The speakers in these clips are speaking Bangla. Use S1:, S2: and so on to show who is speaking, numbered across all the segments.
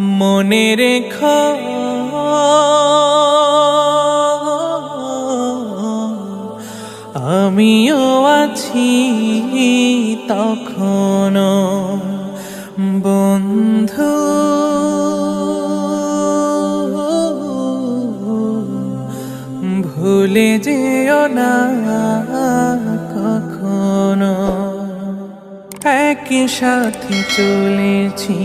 S1: মনে রেখ। আমিও আছি তখনও বন্ধু। ভুলে যেও না কখনো। একই সাথে চলেছি।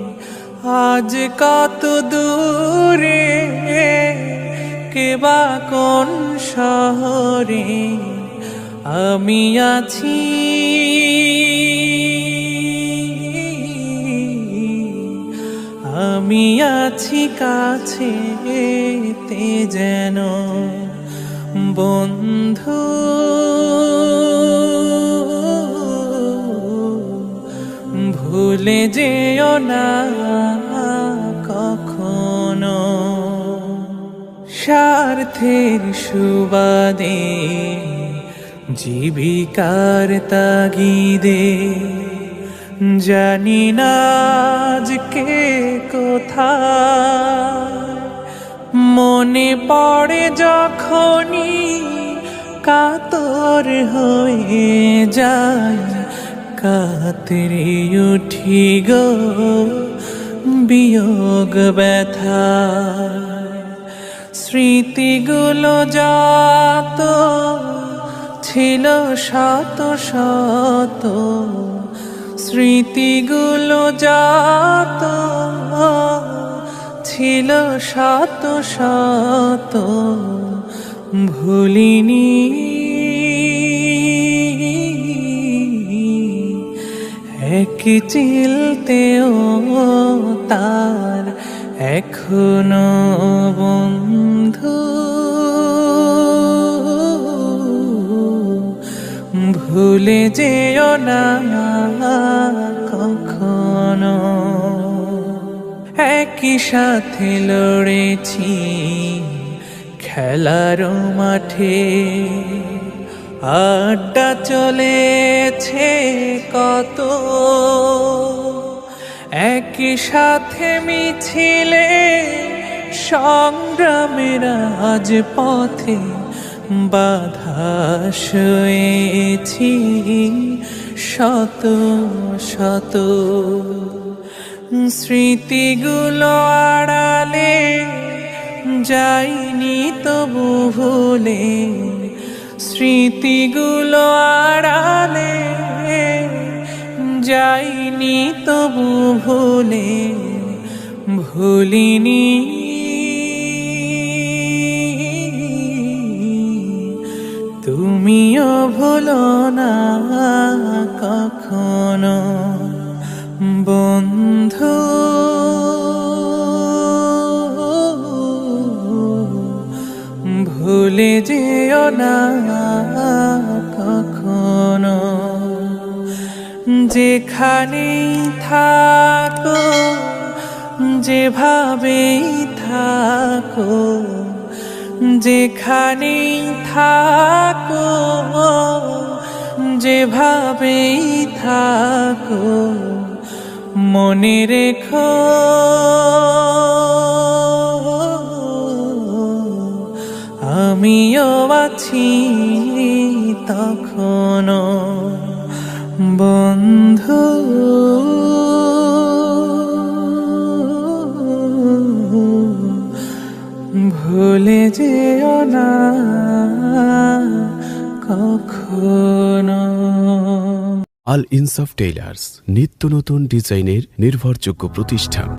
S1: আজ কত দূরে কেবা কোন শহরে আমি আছি? আমি আছি কাছে তে যেন বন্ধু ভুলে যেও না কখনো। স্বার্থের সুবাদে জীবিকার তাগিদে জানি না আজকে কোথায়। মনে পড়ে যখনই কাতর হয়ে যায় কাতরে উঠি গো, বিয়োগ ব্যথা। স্মৃতিগুলো যত ছিল শত শত, স্মৃতিগুলো যত ছিল শত শত, ভুলিনি এক চিলতেও তার এখনও বন্ধু। ভুলে যেও না কখনো। একই সাথে লড়েছি খেলার মাঠে। আড্ডা চলেছে কত। একই সাথে মিছিলে সংগ্রামের আজ পথে বাধা শুয়েছি শত শত। স্মৃতিগুলো আড়ালে যাইনি তবু ভুলে স্মৃতিগুলো আড়ালে যাইনি তবু ভুলে ভুলিনি। তুমিও ভুলো না কখনো বন্ধু। ভুলে যেও না কখনো। যেখানেই থাকো যেভাবেই থাকো যেখানেই থাকো যেভাবেই থাকো মনে রেখো। আছি তখনো, বন্ধু। ভুলে যেও না কখনো।
S2: আল ইনসাফ টেইলার্স, নিত্য নতুন ডিজাইনের নির্ভরযোগ্য প্রতিষ্ঠান।